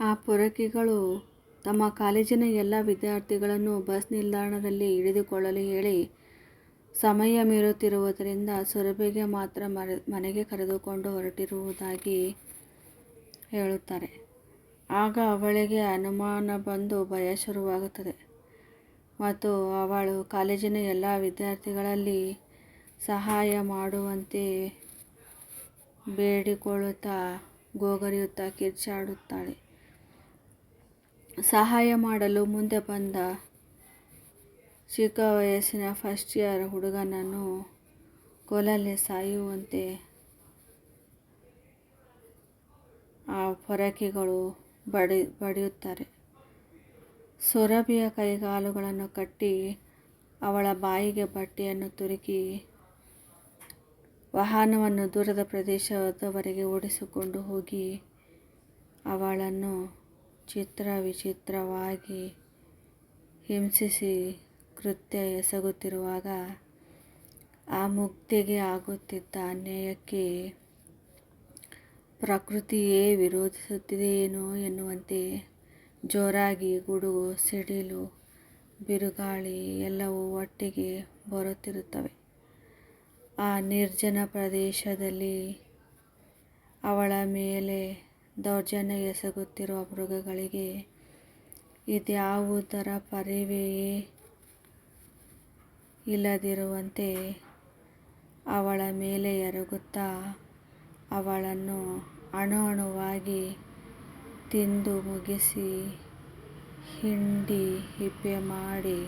ಆ ಪೊರಕೆಗಳು ತಮ್ಮ ಕಾಲೇಜಿನ ಎಲ್ಲ ವಿದ್ಯಾರ್ಥಿಗಳನ್ನು ಬಸ್ ನಿಲ್ದಾಣದಲ್ಲಿ ಇಳಿದುಕೊಳ್ಳಲು ಹೇಳಿ ಸಮಯ ಮೀರುತ್ತಿರುವುದರಿಂದ ಸುರಭಿಗೆ ಮಾತ್ರ ಮನೆಗೆ ಕರೆದುಕೊಂಡು ಹೊರಟಿರುವುದಾಗಿ ಹೇಳುತ್ತಾರೆ. ಆಗ ಅವಳಿಗೆ ಅನುಮಾನ ಬಂದು ಭಯ ಶುರುವಾಗುತ್ತದೆ ಮತ್ತು ಅವಳು ಕಾಲೇಜಿನ ಎಲ್ಲ ವಿದ್ಯಾರ್ಥಿಗಳಲ್ಲಿ ಸಹಾಯ ಮಾಡುವಂತೆ ಬೇಡಿಕೊಳ್ಳುತ್ತಾ ಗೋಗರಿಯುತ್ತಾ ಕಿರುಚಾಡುತ್ತಾಳೆ. ಸಹಾಯ ಮಾಡಲು ಮುಂದೆ ಬಂದ ಚಿಕ್ಕ ವಯಸ್ಸಿನ ಫಸ್ಟ್ ಇಯರ್ ಹುಡುಗನನ್ನು ಕೊಲಲ್ಲಿ ಸಾಯುವಂತೆ ಆ ಪೊರಕೆಗಳು ಬಡಿ, ಬಡಿಯುತ್ತಾರೆ. ಸೊರಬಿಯ ಕೈಗಾಲುಗಳನ್ನು ಕಟ್ಟಿ ಅವಳ ಬಾಯಿಗೆ ಬಟ್ಟೆಯನ್ನು ತುರುಕಿ ವಾಹನವನ್ನು ದೂರದ ಪ್ರದೇಶದವರೆಗೆ ಓಡಿಸಿಕೊಂಡು ಹೋಗಿ ಅವಳನ್ನು ಚಿತ್ರ ವಿಚಿತ್ರವಾಗಿ ಹಿಂಸಿಸಿ ಕೃತ್ಯ ಎಸಗುತ್ತಿರುವಾಗ ಆ ಮುಕ್ತಿಗೆ ಆಗುತ್ತಿದ್ದ ಅನ್ಯಾಯಕ್ಕೆ ಪ್ರಕೃತಿಯೇ ವಿರೋಧಿಸುತ್ತಿದೆಯೇನೋ ಎನ್ನುವಂತೆ ಜೋರಾಗಿ ಗುಡುಗು, ಸಿಡಿಲು, ಬಿರುಗಾಳಿ ಎಲ್ಲವೂ ಒಟ್ಟಿಗೆ ಬರುತ್ತಿರುತ್ತವೆ. ಆ ನಿರ್ಜನ ಪ್ರದೇಶದಲ್ಲಿ ಅವಳ ಮೇಲೆ ದೌರ್ಜನ್ಯ ಎಸಗುತ್ತಿರುವ ಮೃಗಗಳಿಗೆ ಇದ್ಯಾವುದರ ಪರಿವೆಯೇ ಇಲ್ಲದಿರುವಂತೆ ಅವಳ ಮೇಲೆ ಎರಗುತ್ತಾ ಅವಳನ್ನು ಅಣು ಅಣುವಾಗಿ ತಿಂದು ಮುಗಿಸಿ ಹಿಂಡಿ ಹಿಪ್ಪೆ ಮಾಡಿ